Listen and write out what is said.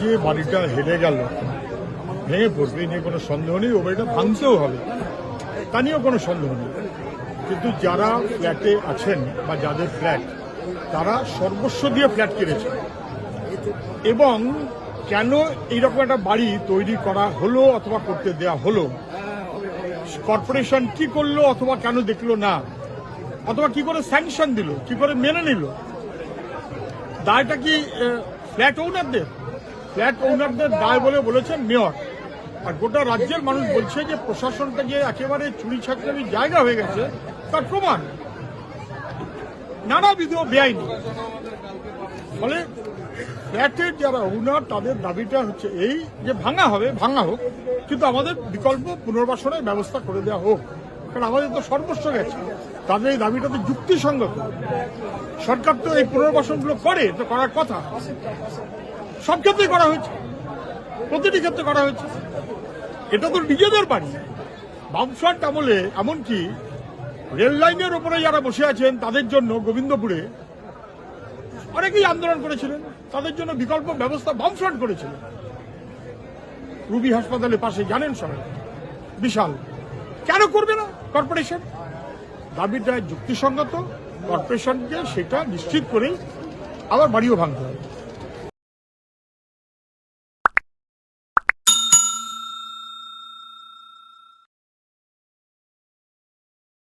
যে বাড়িটা হেলে গেল, ভেঙে পড়বে, নিয়ে কোনো সন্দেহ নেই, ও বাড়িটা ভাঙতেও হবে। তা নিয়েও কোনো সন্দেহ নেই। কিন্তু যারা ফ্ল্যাটে আছেন বা যাদের ফ্ল্যাট তারা সর্বস্ব দিয়ে ফ্ল্যাট কিনেছে এবং কেন এইরকম একটা বাড়ি তৈরি করা হলো অথবা করতে দেয়া হলো? কর্পোরেশন কি করল অথবা কেন দেখল না? অথবা কি করে স্যাংশন দিল? কি করে মেনে নিল? দায়টা কি ফ্ল্যাট ওনারদের ফ্ল্যাট ওনারদের দায় বলে বলেছেন মেয়র আর গোটা রাজ্যের মানুষ বলছে যে প্রশাসনটা যে একেবারে চুরি ছাকরামির জায়গা হয়ে গেছে, তার প্রমাণ। নানাবিধ বেআইনি। ফলে ফ্ল্যাটের যারা ওনার তাদের দাবিটা হচ্ছে এই যে ভাঙা হবে, ভাঙা হোক, কিন্তু আমাদের বিকল্প পুনর্বাসনের ব্যবস্থা করে দেওয়া হোক। কারণ আমাদের তো সর্বস্ব গেছে। তাদের এই দাবিটা তো যুক্তিসঙ্গত। সরকার তো এই পুনর্বাসনগুলো করে তো করার কথা। সব ক্ষেত্রেই করা হয়েছে। প্রতিটি ক্ষেত্রে করা হয়েছে। এটা তো নিজেদের বাড়ি। বামফ্রন্ট আমলে এমনকি রেল লাইনের ওপরে যারা বসে আছেন, তাদের জন্য গোবিন্দপুরে অনেকেই আন্দোলন করেছিলেন। তাদের জন্য বিকল্প ব্যবস্থা বামফ্রন্ট করেছিলেন। রুবি হাসপাতালের পাশে জানেন সবাই। বিশাল। কেন করবে না কর্পোরেশন দাবিটা যুক্তিসঙ্গত কর্পোরেশনকে সেটা নিশ্চিত করেই আবার বাড়িও ভাঙতে হবে।